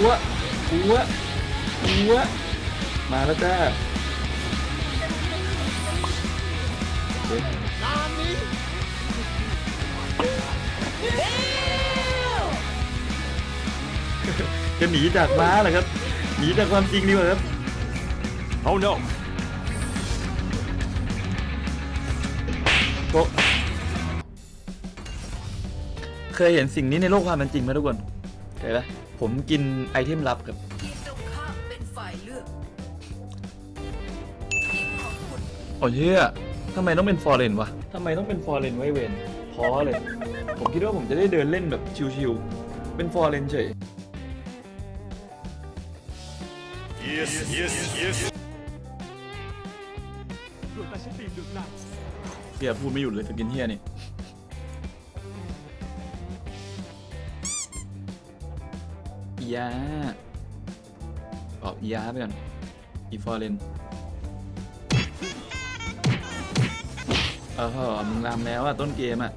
หัวหัวหัวมาแล้วจ้าเฮ้ยจะหนีจากม้าเหรอครับ หนีจากความจริงดีกว่าครับ Oh no! โกเคยเห็นสิ่งนี้ในโลกความเป็นจริงไหมทุกคนเคยปะ ผมกินไอเทมลับครับทีมตรงข้ามเป็นฝ่ายเลือกทีมของคุณโอ้เชี่ยทำไมต้องเป็นฟอร์เรนวะทำไมต้องเป็นฟอร์เรนไว้เวนพอเลย ผมคิดว่าผมจะได้เดินเล่นแบบชิวๆเป็นฟอร์เรนเฉย Yes, yes, yes. เฮียพูดไม่หยุดเลยสกินเฮียนี่ ยาออกยาไปก่อนอีฟอร์เรนเออเหอมึงรำแล้วอะต้นเกมอะ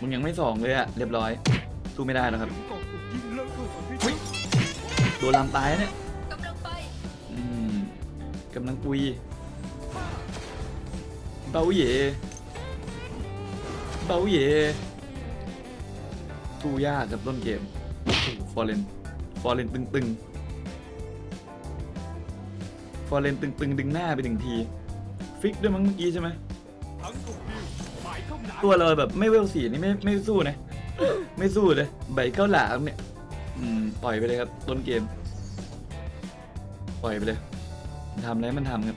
มึงยังไม่สองเลยอะเรียบร้อยสู้ไม่ได้แล้วครับโดนลำตายเนี่ยกำลังปอืมกำลังปุยเบาเย่เบาเย่สู้ยากกับต้นเกมฟอร์เรน ฟอร์เรนตึงๆ ฟอร์เรนตึงๆ ดึงหน้าไปหนึ่งที ฟิกด้วยมั้งเมื่อกี้ใช่ไหม ตัวเราแบบไม่เวลสีนี่ไม่ไม่สู้นะ ไม่สู้เลย ใบเข้าหลามเนี่ย อืม ปล่อยไปเลยครับ ต้นเกม ปล่อยไปเลยทำอะไรมันทำครับ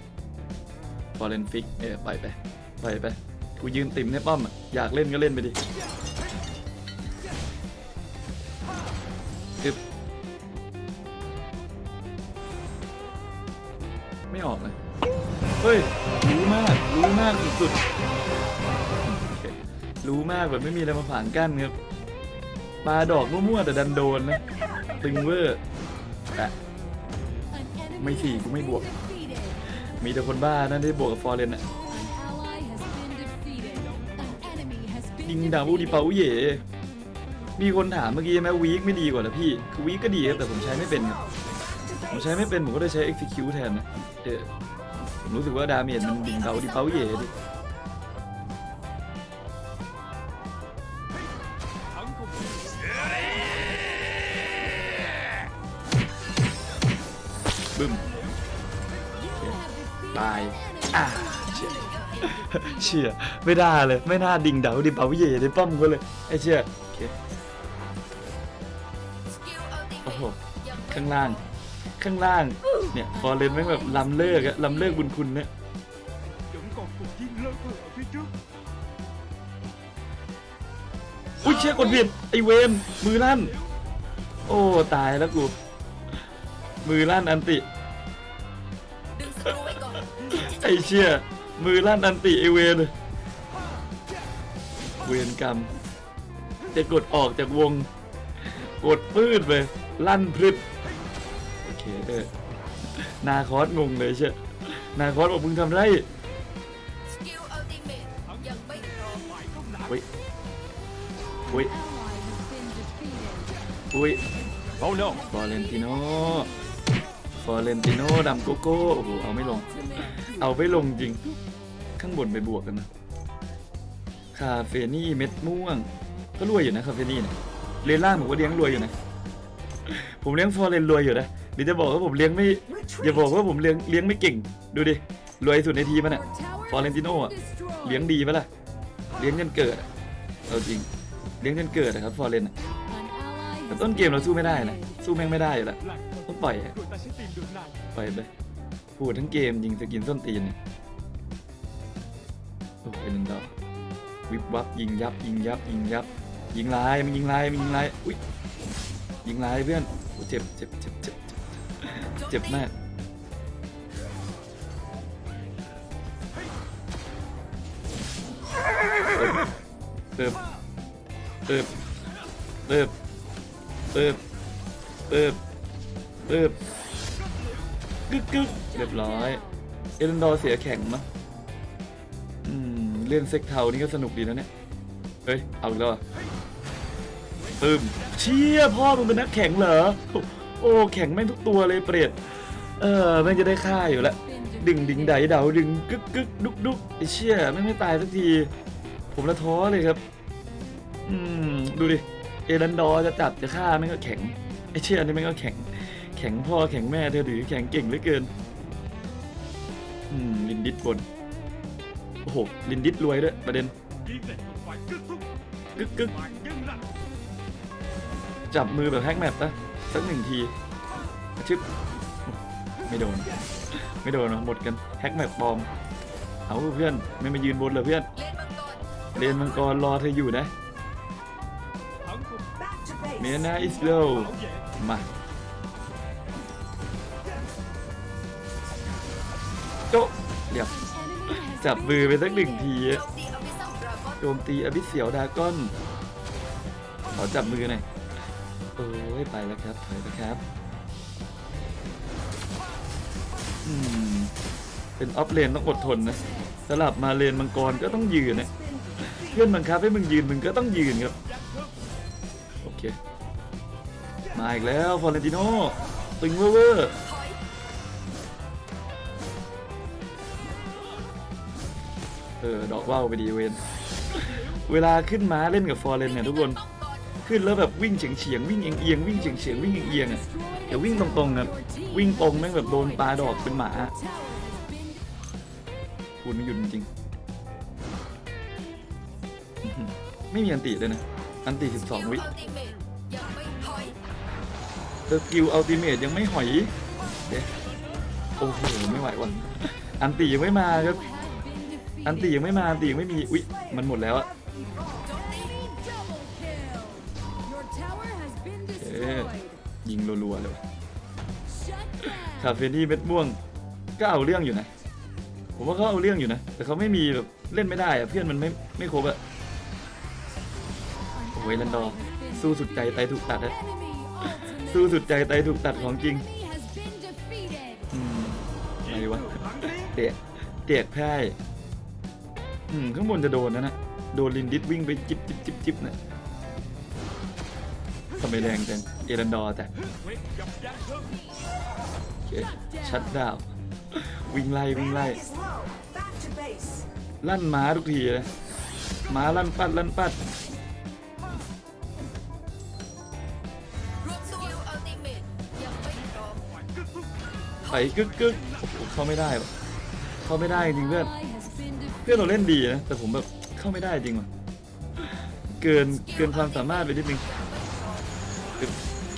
ฟอร์เรนฟิก เออปล่อยไป ปล่อยไป กูยืนติ่มในป้อมอะอยากเล่นก็เล่นไปดิ ไม่ออกเลย เฮ้ย รู้มาก รู้มากสุดๆรู้มากแบบไม่มีอะไรมาผ่านกั้นครับปาดอกมั่วๆแต่ดันโดนนะ ตึงเวอร์อะไม่สี่กูไม่บวก มีแต่คนบ้านั่นที่บวกกับฟอร์เรนอะยิงดาวดีเปาเย่มีคนถามเมื่อกี้ไหมวีคไม่ดีกว่าหรอพี่ คือวีคก็ดีครับแต่ผมใช้ไม่เป็นครับ ผมใช้ไม่เป็นผมก็เลยใช้ execute แทนนะเออผมรู้สึกว่าดาเมจมันดิ่งเดาดีเปาเย่ดิบึ้มตายอ่าเชี่ยเชี่ยไม่ได้เลย ไม่น่าดิ่งเดาดิเปาเย่ในป้อมเขาเลยไอ้เชี่ยโอเคโอ้โหข้างล่าง ข้างล่าง เนี่ยฟอร์เรนแม่งแบบล้ำเลิกอะล้ำเลิกบุญคุณเนี่ย Vẫn còn cuộc chiến lớn hơn ở phía trước. อุ้ยเชี่ยกดผิดไอเวนมือลั่น โอ้ตายแล้วกู มือลั่นอันติ ดึงสกรูไว้ก่อนไอเชี่ยมือลั่นอันติไอเวนเวนกรรม จะกดออกจากวง กดปื้ดไปลั่นพรึด เคเออนาคอสงงเลยเชี่ยนาคอสบอกมึงทำไรสกิลอัลติเมทยังไม่พร้อมอุ้ยอุ้ยอุ้ย Oh no! ฟอเรนติโนฟอเรนติโนดำโกโก้โอ้โหเอาไม่ลงเอาไม่ลงจริง ข้างบนไปบวกกันนะ คาเฟนี่เม็ดม่วง ก็รวยอยู่นะคาเฟนี่เนี่ยเรียนล่างผมก็เลี้ยงรวยอยู่นะ ผมเลี้ยงฟอเรนรวยอยู่นะ เดี๋ยวจะบอกว่าผมเลี้ยงไม่อย่าบอกว่าผมเลี้ยงเลี้ยงไม่เก่ง ดูดิรวยสุดในทีมมันอะฟอเรนติโนอะเลี้ยงดีปะล่ะเลี้ยงจนเกิดเอาจริงเลี้ยงจนเกิดนะครับฟอเรนแต่ต้นเกมเราสู้ไม่ได้นะสู้แม่งไม่ได้อยู่แล้วต้องปล่อยปล่อยไปพูดทั้งเกมยิงสกินส้นตีนเนี่ยโอ้ยนันดอวิบวับยิงยับยิงยับยิงยับยิงลายมันยิงลายมันยิงลายอุ้ยยิงลายเพื่อนโอ้เจ็บเจ็บเจ็บ เจ็บมากเติบเติบเติบเติบเติบเติบกึกกึกเรียบร้อย เอเลนดอร์เสียแข่งมั้งอืม เล่นเซ็กเทานี่ก็สนุกดีนะเนี่ย เฮ้ย เอาอีกแล้วเหรอปึ้มเชี่ยพ่อมึงเป็นนักแข่งเหรอ โอ้ แข็งแม่งทุกตัวเลยเปรตเออแม่งจะได้ฆ่าอยู่แล้วดึงดึงไดเดาดึงกึกกึกดุกดุกไอเชี่ยแม่งไม่ตายสักที ผมละท้อเลยครับ อืมดูดิเอรันดอร์จะจับจะฆ่าแม่งก็แข็งไอเชี่ยนี่แม่งก็แข็ง แข็งพ่อแข็งแม่เธอหรือแข็งเก่งเหลือเกิน อืมลินดิสบนโอ้โหลินดิสรวยด้วยประเด็นกึกกึกจับมือแบบแฮกแมปปะ สักหนึ่งทีชึบไม่โดน ไม่โดนวะหมดกันแฮกแมปปลอม เอาเพื่อนไม่มายืนบนเลยเพื่อนเรเรนมังกรรอเธออยู่นะเมียนาอิสโลมาโจะเดี๋ยวจับมือไปสักหนึ่งทีโจมตีอภิสัมดราก้อนโจมตีอบิสเสียวดาก้อนขอจับมือหน่อย โอ้ยไปแล้วครับถอยแล้วครับอืมเป็นออฟเลนต้องอดทนนะสลับมาเลนมังกรก็ต้องยืนนะเพื่อนบังคับให้มึงยืนมึงก็ต้องยืนครับโอเคมาอีกแล้วฟอเรนติโนตึงเวอร์เวอเออดอกว่าวไปดีเวนเวลาขึ้นม้าเล่นกับฟอร์เรนเนี่ยทุกคน ขึ้นแล้วแบบวิ่งเฉียงเฉียงๆวิ่งเอียงเอียงๆวิ่งเฉียงเฉียงๆวิ่งเอียงเอียงๆอะอย่วิ่งตรงๆครับวิ่งตรงแม่งแบบโดนปลาดอกเป็นหมาพูดไม่หยุดจริงๆไม่มีอันติเลยนะ อันติ 12 วิเมทยังไม่ถอยสกิลอัลติเมทยังไม่หอย โอ้โห ไม่ไหวว่ะ อันติยังไม่มาครับ อันติยังไม่มา อันติยังไม่มี อุ๊ย มันหมดแล้วอะ อ๊ะยิงรัวๆเลยคาเฟนี่เม็ดม่วงก็เอาเรื่องอยู่นะ ผมว่าเขาเอาเรื่องอยู่นะ แต่เขาไม่มีแบบเล่นไม่ได้อะเพื่อนมันไม่ไม่ครบอะโอ้ยลันดอร์สู้สุดใจไตถูกตัดอะสู้สุดใจไตถูกตัดของจริงอืมอะไรวะเตะเตะแพ้อืมข้างบนจะโดนนะนะโดนลินดิสวิ่งไปจิบจิบจิบจิบนะทำไมแรงจัง เอรันดอร์แต่โอเคชัดดาววิ่งไล่วิ่งไล่ ลั่นม้าทุกทีเลยม้าลั่นปัดลั่นปัดไม่พร้อมไปกึกกึกโอ้เข้าไม่ได้เข้าไม่ได้จริงเพื่อนเพื่อนเราเล่นดีนะแต่ผมแบบเข้าไม่ได้จริงว่ะเกินเกินความสามารถไปนิดนึง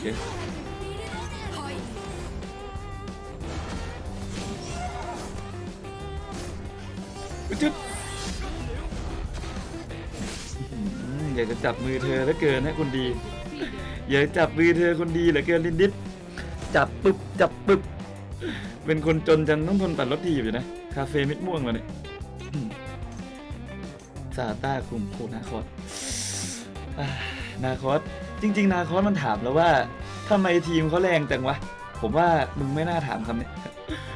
เคถอยจุดอื้อยากจะจับมือเธอแล้วเกินนะคนดี อยากจะจับมือเธอคนดีเหลือเกินลิดิสจับปึ๊บจับปึ๊บเป็นคนจนจังต้องทนปั่นรถทีอยู่นะ คาเฟ่เม็ดม่วงมาเนี่ยซาต้าคุมโคนาคอสนาคอสจริง ๆ นาคอสมันถามแล้วว่า ทำไมทีมเขาแรงจังวะ ผมว่ามึงไม่น่าถามคำนี้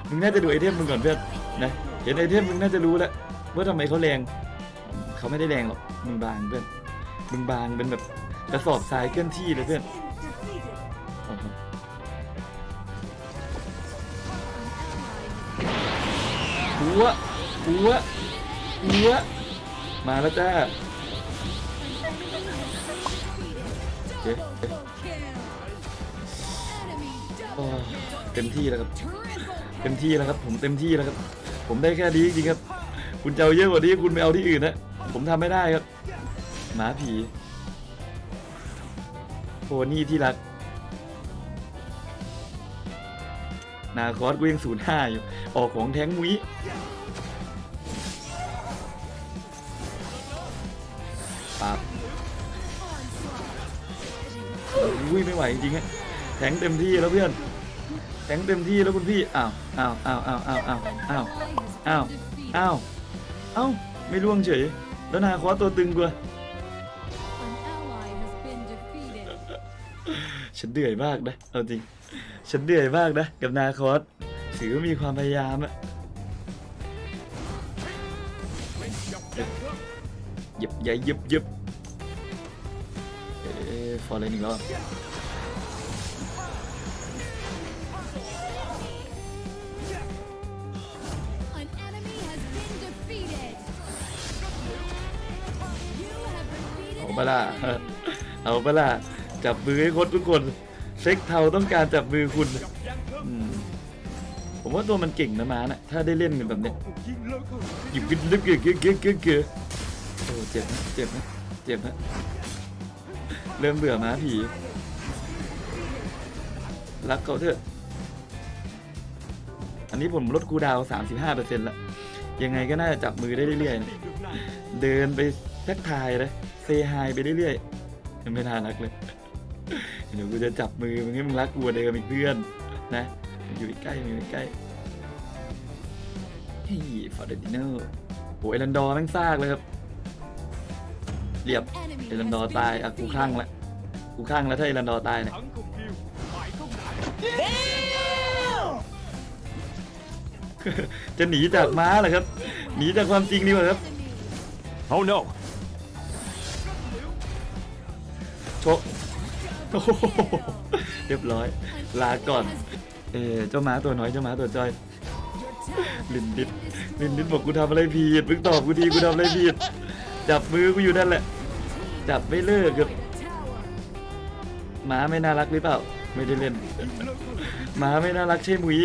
มึงน่าจะดูไอเทมมึงก่อนเพื่อนนะ เห็นไอเทมมึงน่าจะรู้แล้วว่าทำไมเขาแรง เขาไม่ได้แรงหรอก มึงบางเพื่อน มึงบางเป็นแบบกระสอบทรายเคลื่อนที่เลยเพื่อนหัวหัวหัวมาแล้วจ้าเจ๊ อ้เต็มที่แล้วครับ เต็มที่แล้วครับ ผมเต็มที่แล้วครับ ผมได้แค่นี้จริงๆครับ คุณจะเอาเยอะกว่านี้คุณไปเอาที่อื่นนะ ผมทำไม่ได้ครับ หมาผีโพนี่ที่รัก นาคอสกูยังศูนย์ห้าอยู่ ออกของแท้งมุ้ยปับอุ้ยไม่ไหวจริงๆฮะแทงเต็มที่แล้วเพื่อน แทงเต็มที่แล้วคุณพี่อ้าวอ้าวอ้าวอ้าวอ้าวอ้าวอ้าวอ้าวอ้าวอ้าวไม่ล่วงเฉย แล้วนาคอสตัวตึงกว่าฉันเดือยมากนะเอาจริง ฉันเดือยมากนะ กับนาคอสถือว่ามีความพยายามอะหยิบใหญ่หยิบหยิบเอ๊ะฟอร์เรนอีกแล้ว ปะล่ะเอาปะล่ะจับมือให้คดทุกคนเซ็กเทาต้องการจับมือคุณยับยั้งเถอะอืมผมว่าตัวมันเก่งนะม้าน่ะถ้าได้เล่นกันแบบเนี้ยถูกยิงเลิกเข้าหยิบขึ้นลึกเกลือเกลือเกลือเกลือเกลือโอ้เจ็บนะเจ็บนะเจ็บนะเริ่มเบื่อม้าผีรักเขาเถอะ อันนี้ผมลดคูลดาวน์35%ละยังไงก็น่าจะจับมือได้เรื่อยๆนะตีดึกในเดินไป ทักทายเลยเซฮายไปเรื่อยๆยังไม่น่ารักเลยเดี๋ยวกูจะจับมือมึงให้มึงรักกูกว่าเดิมอีกเพื่อนนะอยู่ใกล้ๆอยู่ใกล้เฮ้ยฟอร์เดดิโน่โอ้ยเอรันดอร์แม่งซากเลยครับเรียบเอรันดอร์ตายอะกูข้างละกูข้างแล้วถ้าเอรันดอร์ตายเนี่ยจะหนีจากม้าเหรอครับ หนีจากความจริงดีกว่าครับ Oh no โอ้โหเรียบร้อย ลาก่อน เออเจ้าม้าตัวน้อยเจ้าม้าตัวจ้อย ลินดิดลินดิดบอกกูทำอะไรผิดมึงตอบกูทีกูทำอะไรผิด จับมือกูอยู่นั่นแหละ จับไม่เลิกครับม้าไม่น่ารักหรือเปล่า ไม่ได้เล่นม้าไม่น่ารักใช่มุ้ย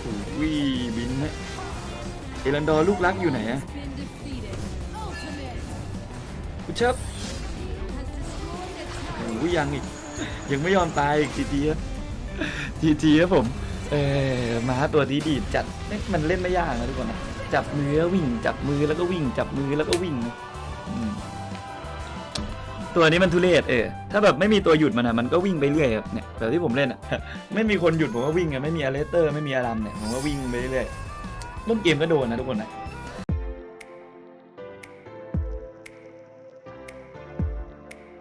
โอ้ยบินฮะเอรันดอร์ลูกรักอยู่ไหนอะกูชับ โอ้ยยังอีก ยังไม่ยอมตายอีกทีทีครับทีทีครับผม เออม้าตัวนี้ดีจัดเอ๊ะมันเล่นไม่ยากนะทุกคนนะจับมือวิ่ง จับมือแล้วก็วิ่ง จับมือแล้วก็วิ่งตัวนี้มันทุเรศเออถ้าแบบไม่มีตัวหยุดมันอะมันก็วิ่งไปเรื่อยครับเนี่ยแบบที่ผมเล่นอะไม่มีคนหยุดผมก็วิ่งอะไม่มีอเลสเตอร์ไม่มีอารัมเนี่ยผมก็วิ่งไปเรื่อยต้นเกมก็โดนนะทุกคนนะ